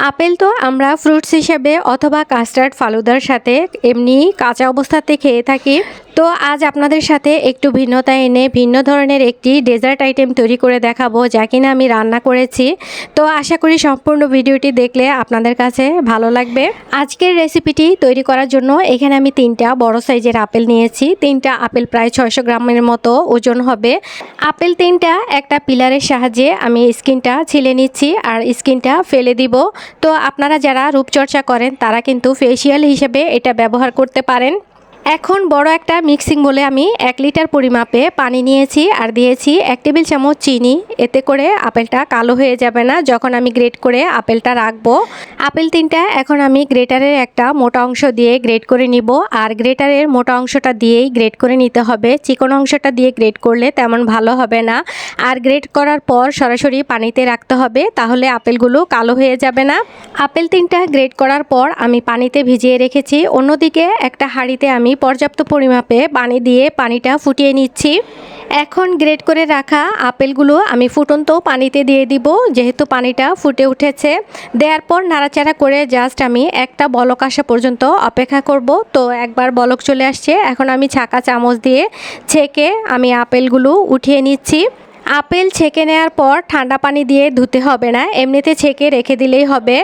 Apple তো আমরা fruits হিসেবে অথবা কাস্টার্ড ফালুদার সাথে এমনি কাঁচা অবস্থাতে খেয়ে থাকি। তো আজ আপনাদের সাথে একটু ভিন্নতা এনে ভিন্ন ধরনের একটি ডেজার্ট আইটেম তৈরি করে দেখাবো যা কিনা আমি রান্না করেছি। তো আশা করি সম্পূর্ণ ভিডিওটি দেখলে আপনাদের কাছে ভালো লাগবে। আজকের রেসিপিটি তৈরি করার জন্য এখানে আমি তিনটা বড় সাইজের আপেল নিয়েছি। তিনটা আপেল প্রায় ছয়শো গ্রামের মতো ওজন হবে। আপেল তিনটা একটা পিলারের সাহায্যে আমি স্কিনটা ছিলে নিচ্ছি আর স্কিনটা ফেলে দিব। তো আপনারা যারা রূপচর্চা করেন তারা কিন্তু ফেসিয়াল হিসেবে এটা ব্যবহার করতে পারেন। এখন বড় একটা মিক্সিং বলে আমি এক লিটার পরিমাপে পানি নিয়েছি আর দিয়েছি এক টেবিল চামচ চিনি। এতে করে আপেলটা কালো হয়ে যাবে না। যখন আমি গ্রেট করে আপেলটা রাখব, আপেল তিনটা এখন আমি গ্রেটারের একটা মোটা অংশ দিয়ে গ্রেট করে নিব। আর গ্রেটারের মোটা অংশটা দিয়েই গ্রেট করে নিতে হবে। চিকন অংশটা দিয়ে গ্রেট করলে তেমন ভালো হবে না। আর গ্রেট করার পর সরাসরি পানিতে রাখতে হবে, তাহলে আপেলগুলো কালো হয়ে যাবে না। আপেল তিনটা গ্রেট করার পর আমি পানিতে ভিজিয়ে রেখেছি। অন্যদিকে একটা হাঁড়িতে আমি পর্যাপ্ত পরিমাপে পানি দিয়ে পানিটা ফুটিয়ে নিচ্ছি। এখন গ্রেট করে রাখা আপেলগুলো আমি ফুটন্ত পানিতে দিয়ে দিব, যেহেতু পানিটা ফুটে উঠেছে। দেওয়ার পর নাড়াচাড়া করে জাস্ট আমি একটা বলক আসা পর্যন্ত অপেক্ষা করব। তো একবার বলক চলে আসছে। এখন আমি ছাকা চামচ দিয়ে ছেঁকে আমি আপেলগুলো উঠিয়ে নিচ্ছি। আপেল ছেঁকে নেওয়ার পর ঠান্ডা পানি দিয়ে ধুতে হবে না। এমনিতে ছেঁকে রেখে দিলেই হবে।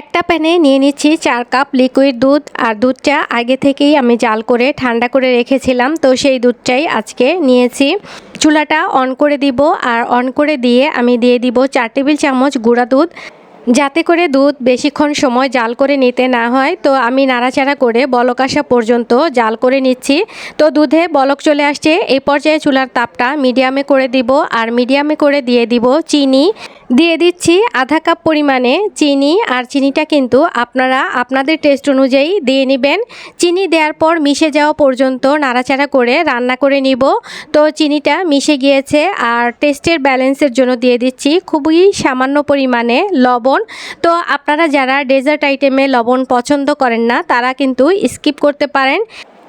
একটা প্যানে নিয়ে নিচ্ছি চার কাপ লিকুইড দুধ আর দুধটা আগে থেকেই আমি জাল করে ঠান্ডা করে রেখেছিলাম, তো সেই দুধটাই আজকে নিয়েছি। চুলাটা অন করে দিব আর অন করে দিয়ে আমি দিয়ে দিব চার টেবিল চামচ গুঁড়া দুধ। যাতে করে দুধ বেশিক্ষণ সময় জাল করে নিতে না হয়, তো আমি নাড়াচাড়া করে বলক আসা পর্যন্ত জাল করে নিচ্ছি। তো দুধে বলক চলে আসছে। এই পর্যায়ে চুলার তাপটা মিডিয়ামে করে দিব, আর মিডিয়ামে করে দিয়ে দিব চিনি। দিয়ে দিচ্ছি আধা কাপ পরিমাণে চিনি, আর চিনিটা কিন্তু আপনারা আপনাদের টেস্ট অনুযায়ী দিয়ে নেবেন। চিনি দেওয়ার পর মিশে যাওয়া পর্যন্ত নাড়াচাড়া করে রান্না করে নিব। তো চিনিটা মিশে গিয়েছে, আর টেস্টের ব্যালেন্সের জন্য দিয়ে দিচ্ছি খুবই সামান্য পরিমাণে লবণ। তো আপনারা যারা ডেজার্ট আইটেমে লবণ পছন্দ করেন না, তারা কিন্তু স্কিপ করতে পারেন।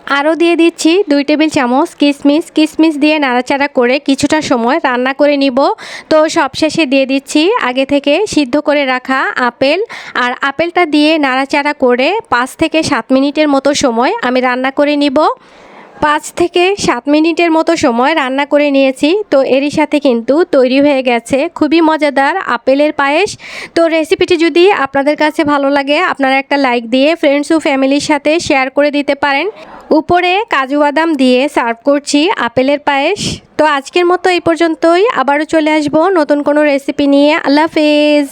আরও দিয়ে দিচ্ছি দুই টেবিল চামচ কিশমিশ কিশমিশ দিয়ে নাড়াচাড়া করে কিছুটা সময় রান্না করে নিব। তো সবশেষে দিয়ে দিচ্ছি আগে থেকে সিদ্ধ করে রাখা আপেল। আর আপেলটা দিয়ে নাড়াচাড়া করে পাঁচ থেকে সাত মিনিটের মতো সময় আমি রান্না করে নিব। পাঁচ থেকে সাত মিনিটের মতো সময় রান্না করে নিয়েছি। তো এরই সাথে কিন্তু তৈরি হয়ে গেছে খুবই মজাদার আপেলের পায়েস। তো রেসিপিটি যদি আপনাদের কাছে ভালো লাগে, আপনারা একটা লাইক দিয়ে ফ্রেন্ডস ও ফ্যামিলির সাথে শেয়ার করে দিতে পারেন। উপরে কাজু বাদাম দিয়ে সার্ভ করছি আপেলের পায়েস। তো আজকের মতো এই পর্যন্তই। আবারও চলে আসব নতুন কোনো রেসিপি নিয়ে। আল্লাহ হাফেজ।